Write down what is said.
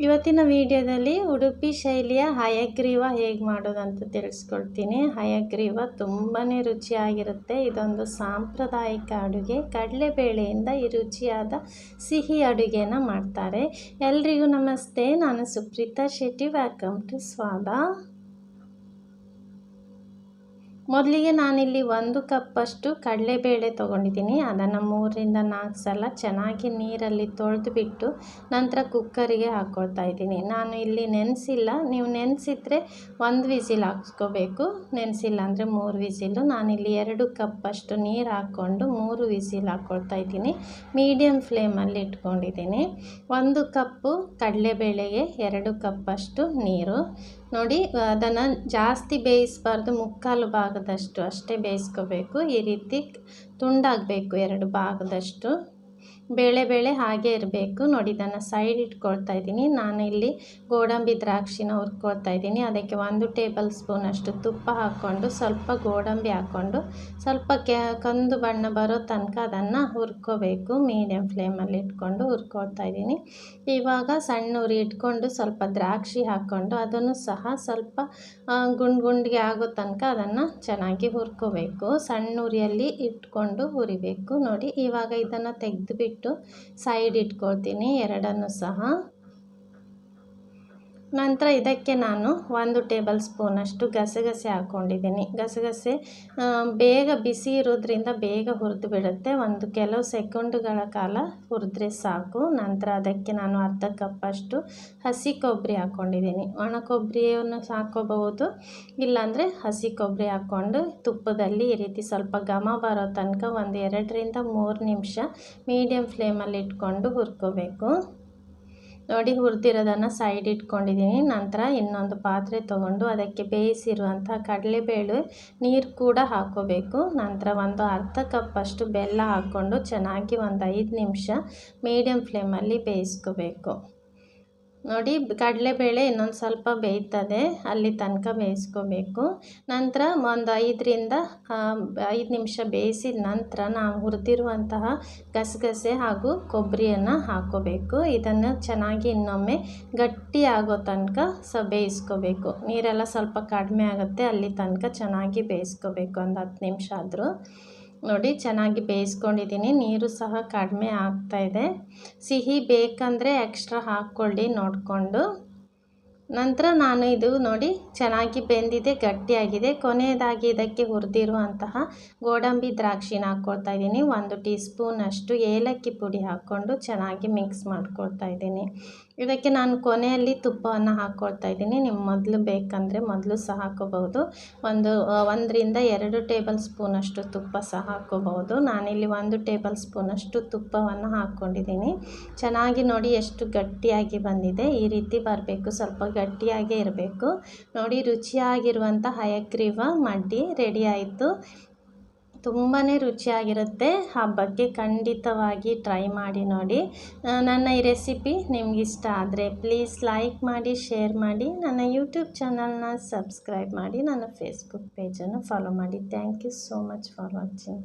ಇವತ್ತಿನ ವಿಡಿಯೋದಲ್ಲಿ ಉಡುಪಿ ಶೈಲಿಯ ಹಯಗ್ರೀವ ಹೇಗೆ ಮಾಡೋದಂತ ತಿಳಿಸ್ಕೊಡ್ತೀನಿ. ಹಯಗ್ರೀವ ತುಂಬಾ ರುಚಿಯಾಗಿರುತ್ತೆ. ಇದೊಂದು ಸಾಂಪ್ರದಾಯಿಕ ಅಡುಗೆ. ಕಡಲೆಬೇಳೆಯಿಂದ ಈ ರುಚಿಯಾದ ಸಿಹಿ ಅಡುಗೆನ ಮಾಡ್ತಾರೆ. ಎಲ್ರಿಗೂ ನಮಸ್ತೆ. ನಾನು ಸುಪ್ರೀತಾ ಶೆಟ್ಟಿ. ವೆಲ್ಕಮ್ ಟು ಸ್ವಾದ ಮೊದಲಿಗೆ ನಾನಿಲ್ಲಿ ಒಂದು ಕಪ್ಪಷ್ಟು ಕಡಲೆಬೇಳೆ ತೊಗೊಂಡಿದ್ದೀನಿ. ಅದನ್ನು ಮೂರರಿಂದ ನಾಲ್ಕು ಸಲ ಚೆನ್ನಾಗಿ ನೀರಲ್ಲಿ ತೊಳೆದು ಬಿಟ್ಟು ನಂತರ ಕುಕ್ಕರಿಗೆ ಹಾಕ್ಕೊಳ್ತಾ ಇದ್ದೀನಿ. ನಾನು ಇಲ್ಲಿ ನೆನೆಸಿಲ್ಲ. ನೀವು ನೆನೆಸಿದ್ರೆ ಒಂದು ವಿಸಿಲ್ ಹಾಕ್ಸ್ಕೋಬೇಕು. ನೆನೆಸಿಲ್ಲ ಅಂದರೆ ಮೂರು ವಿಸಿಲು. ನಾನಿಲ್ಲಿ ಎರಡು ಕಪ್ಪಷ್ಟು ನೀರು ಹಾಕ್ಕೊಂಡು ಮೂರು ವಿಸಿಲ್ ಹಾಕ್ಕೊಳ್ತಾ ಇದ್ದೀನಿ. ಮೀಡಿಯಮ್ ಫ್ಲೇಮಲ್ಲಿ ಇಟ್ಕೊಂಡಿದ್ದೀನಿ. ಒಂದು ಕಪ್ಪು ಕಡಲೆಬೇಳೆಗೆ ಎರಡು ಕಪ್ಪಷ್ಟು ನೀರು. ನೋಡಿ ಅದನ್ನು ಜಾಸ್ತಿ ಬೇಯಿಸಬಾರ್ದು ಮುಕ್ಕಾಲು ಭಾಗದಷ್ಟು ಅಷ್ಟೇ ಬೇಯಿಸ್ಕೋಬೇಕು. ಈ ರೀತಿ ತುಂಡಾಗಬೇಕು ಎರಡು ಭಾಗದಷ್ಟು. ಬೇಳೆ ಬೇಳೆ ಹಾಗೆ ಇರಬೇಕು. ನೋಡಿ, ಇದನ್ನು ಸೈಡ್ ಇಟ್ಕೊಳ್ತಾ ಇದ್ದೀನಿ. ನಾನು ಇಲ್ಲಿ ಗೋಡಂಬಿ ದ್ರಾಕ್ಷಿನ ಹುರ್ಕೊಳ್ತಾ ಇದ್ದೀನಿ. ಅದಕ್ಕೆ ಒಂದು ಟೇಬಲ್ ಸ್ಪೂನಷ್ಟು ತುಪ್ಪ ಹಾಕ್ಕೊಂಡು, ಸ್ವಲ್ಪ ಗೋಡಂಬಿ ಹಾಕ್ಕೊಂಡು, ಸ್ವಲ್ಪ ಕೆ, ಕಂದು ಬಣ್ಣ ಬರೋ ತನಕ ಅದನ್ನು ಹುರ್ಕೋಬೇಕು. ಮೀಡಿಯಂ ಫ್ಲೇಮಲ್ಲಿ ಇಟ್ಕೊಂಡು ಹುರ್ಕೊಳ್ತಾ ಇದ್ದೀನಿ. ಇವಾಗ ಸಣ್ಣ ಉರಿ ಇಟ್ಕೊಂಡು ಸ್ವಲ್ಪ ದ್ರಾಕ್ಷಿ ಹಾಕ್ಕೊಂಡು ಅದನ್ನು ಸಹ ಸ್ವಲ್ಪ ಗುಂಡು ಗುಂಡಿಗೆ ಆಗೋ ತನಕ ಅದನ್ನು ಚೆನ್ನಾಗಿ ಹುರ್ಕೋಬೇಕು. ಸಣ್ಣ ಉರಿಯಲ್ಲಿ ಇಟ್ಕೊಂಡು ಹುರಿಬೇಕು. ನೋಡಿ, ಇವಾಗ ಇದನ್ನು ತೆಗೆದುಬಿಟ್ಟು ಬಿಟ್ಟು ಸೈಡ್ ಇಟ್ಕೊಳ್ತೀನಿ ಎರಡನ್ನು ಸಹ. ನಂತರ ಇದಕ್ಕೆ ನಾನು ಒಂದು ಟೇಬಲ್ ಸ್ಪೂನಷ್ಟು ಗಸಗಸೆ ಹಾಕ್ಕೊಂಡಿದ್ದೀನಿ. ಗಸಗಸೆ ಬೇಗ ಬಿಸಿ ಇರೋದ್ರಿಂದ ಬೇಗ ಹುರಿದು ಬಿಡುತ್ತೆ. ಒಂದು ಕೆಲವು ಸೆಕೆಂಡುಗಳ ಕಾಲ ಹುರಿದ್ರೆ ಸಾಕು. ನಂತರ ಅದಕ್ಕೆ ನಾನು ಅರ್ಧ ಕಪ್ಪಷ್ಟು ಹಸಿ ಕೊಬ್ಬರಿ ಹಾಕ್ಕೊಂಡಿದ್ದೀನಿ. ಒಣ ಕೊಬ್ಬರಿಯನ್ನು ಹಾಕ್ಕೋಬಹುದು. ಇಲ್ಲಾಂದರೆ ಹಸಿ ಕೊಬ್ಬರಿ ಹಾಕ್ಕೊಂಡು ತುಪ್ಪದಲ್ಲಿ ಈ ರೀತಿ ಸ್ವಲ್ಪ ಘಮ ಬರೋ ತನಕ ಒಂದು ಎರಡರಿಂದ ಮೂರು ನಿಮಿಷ ಮೀಡಿಯಮ್ ಫ್ಲೇಮಲ್ಲಿ ಇಟ್ಕೊಂಡು ಹುರ್ಕೋಬೇಕು. ನೋಡಿ ಹುರಿದಿರೋದನ್ನು ಸೈಡ್ ಇಟ್ಕೊಂಡಿದ್ದೀನಿ ನಂತರ ಇನ್ನೊಂದು ಪಾತ್ರೆ ತೊಗೊಂಡು ಅದಕ್ಕೆ ಬೇಯಿಸಿರುವಂಥ ಕಡಲೆಬೇಳೆ ನೀರು ಕೂಡ ಹಾಕೋಬೇಕು. ನಂತರ ಒಂದು ಅರ್ಧ ಕಪ್ಪಷ್ಟು ಬೆಲ್ಲ ಹಾಕ್ಕೊಂಡು ಚೆನ್ನಾಗಿ ಒಂದು ಐದು ನಿಮಿಷ ಮೀಡಿಯಮ್ ಫ್ಲೇಮಲ್ಲಿ ಬೇಯಿಸ್ಕೋಬೇಕು. ನೋಡಿ, ಕಡಲೆಬೇಳೆ ಇನ್ನೊಂದು ಸ್ವಲ್ಪ ಬೇಯ್ತದೆ. ಅಲ್ಲಿ ತನಕ ಬೇಯಿಸ್ಕೋಬೇಕು. ನಂತರ ಒಂದು ಐದರಿಂದ ಐದು ನಿಮಿಷ ಬೇಯಿಸಿದ ನಂತರ ನಾವು ಹುರಿದಿರುವಂತಹ ಗಸಗಸೆ ಹಾಗೂ ಕೊಬ್ಬರಿಯನ್ನು ಹಾಕೋಬೇಕು. ಇದನ್ನು ಚೆನ್ನಾಗಿ ಇನ್ನೊಮ್ಮೆ ಗಟ್ಟಿ ಆಗೋ ತನಕ ಸ, ಬೇಯಿಸ್ಕೋಬೇಕು. ನೀರೆಲ್ಲ ಸ್ವಲ್ಪ ಕಡಿಮೆ ಆಗುತ್ತೆ. ಅಲ್ಲಿ ತನಕ ಚೆನ್ನಾಗಿ ಬೇಯಿಸ್ಕೋಬೇಕು. ಒಂದು ಹತ್ತು ನಿಮಿಷ ಆದರೂ. ನೋಡಿ, ಚೆನ್ನಾಗಿ ಬೇಯಿಸ್ಕೊಂಡಿದ್ದೀನಿ. ನೀರು ಸಹ ಕಡಿಮೆ ಆಗ್ತಾಯಿದೆ ಸಿಹಿ ಬೇಕಂದರೆ ಎಕ್ಸ್ಟ್ರಾ ಹಾಕ್ಕೊಳ್ಳಿ ನೋಡಿಕೊಂಡು. ನಂತರ ನಾನು ಇದು ನೋಡಿ, ಚೆನ್ನಾಗಿ ಬೆಂದಿದೆ, ಗಟ್ಟಿಯಾಗಿದೆ. ಕೊನೆಯದಾಗಿ ಇದಕ್ಕೆ ಹುರಿದಿರುವಂತಹ ಗೋಡಂಬಿ ದ್ರಾಕ್ಷಿನ ಹಾಕ್ಕೊಳ್ತಾ ಇದ್ದೀನಿ. ಒಂದು ಟೀ ಸ್ಪೂನಷ್ಟು ಏಲಕ್ಕಿ ಪುಡಿ ಹಾಕ್ಕೊಂಡು ಚೆನ್ನಾಗಿ ಮಿಕ್ಸ್ ಮಾಡ್ಕೊಳ್ತಾ ಇದ್ದೀನಿ. ಇದಕ್ಕೆ ನಾನು ಕೊನೆಯಲ್ಲಿ ತುಪ್ಪವನ್ನು ಹಾಕ್ಕೊಳ್ತಾ ಇದ್ದೀನಿ. ನಿಮ್ಮ ಮೊದಲು ಬೇಕಂದರೆ ಮೊದಲು ಸಹ ಹಾಕೋಬಹುದು. ಒಂದು ಒಂದರಿಂದ ಎರಡು ಟೇಬಲ್ ಸ್ಪೂನಷ್ಟು ತುಪ್ಪ ಸಹ ಹಾಕ್ಕೋಬಹುದು ನಾನಿಲ್ಲಿ ಒಂದು ಟೇಬಲ್ ಸ್ಪೂನಷ್ಟು ತುಪ್ಪವನ್ನು ಹಾಕ್ಕೊಂಡಿದ್ದೀನಿ. ಚೆನ್ನಾಗಿ ನೋಡಿ ಎಷ್ಟು ಗಟ್ಟಿಯಾಗಿ ಬಂದಿದೆ. ಈ ರೀತಿ ಬರಬೇಕು. ಸ್ವಲ್ಪ ಗಟ್ಟಿಯಾಗೇ ಇರಬೇಕು. ನೋಡಿ, ರುಚಿಯಾಗಿರುವಂಥ ಹಯಗ್ರೀವ ಮಡ್ಡಿ ರೆಡಿ ಆಯಿತು. ತುಂಬಾ ರುಚಿಯಾಗಿರುತ್ತೆ. ಹಬ್ಬಕ್ಕೆ ಖಂಡಿತವಾಗಿ ಟ್ರೈ ಮಾಡಿ ನೋಡಿ. ನನ್ನ ಈ ರೆಸಿಪಿ ನಿಮ್ಗೆ ಇಷ್ಟ ಆದರೆ ಪ್ಲೀಸ್ ಲೈಕ್ ಮಾಡಿ ಶೇರ್ ಮಾಡಿ. ನನ್ನ ಯೂಟ್ಯೂಬ್ ಚಾನಲ್ನ ಸಬ್ಸ್ಕ್ರೈಬ್ ಮಾಡಿ. ನನ್ನ ಫೇಸ್ಬುಕ್ ಪೇಜನ್ನು ಫಾಲೋ ಮಾಡಿ. Thank you so much for watching